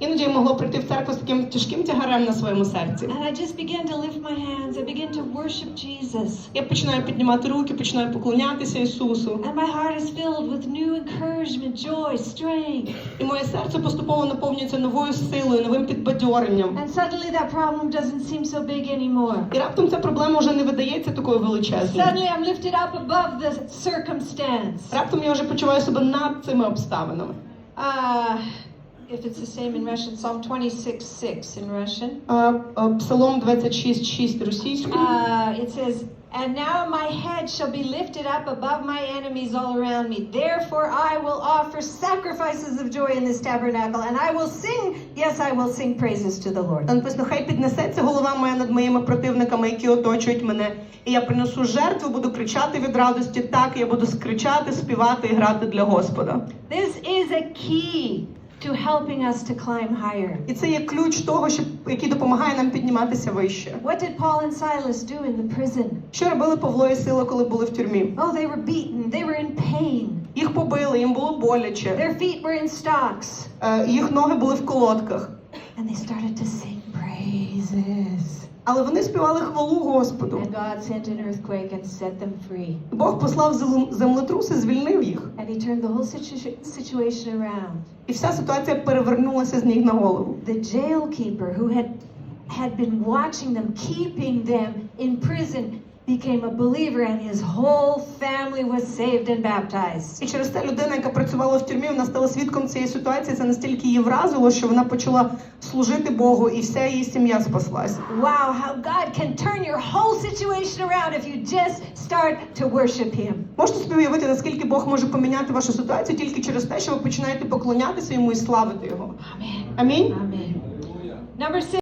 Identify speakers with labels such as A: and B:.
A: Іноді я могла прийти в церкву з таким тяжким тягарем на своєму серці.
B: And I just began to lift my hands. I began to worship Jesus.
A: Я починаю піднімати руки, починаю поклонятися Ісусу.
B: And my heart is filled with new encouragement, joy, strength.
A: І моє серце поступово наповнюється новою силою, новим підбадьоренням.
B: And suddenly that problem doesn't seem so big anymore.
A: І раптом ця проблема вже не видається такою величезною.
B: Suddenly I'm lifted up above the circumstance.
A: Раптом я вже почуваю себе над цими обставинами.
B: Uh, if it's the same in Russian, Psalm 26 6 in Russian.
A: Псалом 26.6 російською.
B: Uh, it says, And now my head shall be lifted up above my enemies all around me. Therefore I will offer sacrifices of joy in this tabernacle, and I will sing, yes, I will sing praises to the Lord.
A: Написано, хай піднесеться голова моя над моїми противниками, які оточують мене. І я принесу жертву, буду кричати від радості. Так, я буду скричати, співати і грати для Господа.
B: This is a key to helping us to climb higher.
A: І це є ключ того, що, який допомагає нам підніматися вище.
B: What did Paul and Silas do in the prison?
A: Що робили Павло і Сила, коли були в тюрмі?
B: Oh, they were beaten, they were in pain,
A: Їх побили, їм було боляче,
B: their feet were in stocks,
A: е, їх ноги були в колодках.
B: and they started to sing praises.
A: Але вони співали хвалу Господу.
B: And God sent an earthquake and set them free.
A: Бог послав зел- землетрус і звільнив їх.
B: And he turned the whole situation around.
A: І вся ситуація перевернулася з ніг на голову.
B: The jailkeeper who had had been watching them, keeping them in prison, became a believer and his whole family was saved and baptized.
A: І через те людина, яка працювала в тюрмі, вона стала свідком цієї ситуації. Це настільки її вразило, що вона почала служити Богу, і вся її сім'я спаслася.
B: Wow, how God can turn your whole situation around if you just start to worship him.
A: Можете собі уявити, наскільки Бог може поміняти вашу ситуацію тільки через те, що ви починаєте поклонятися йому і славити його. Амінь.
B: Amen. Number six.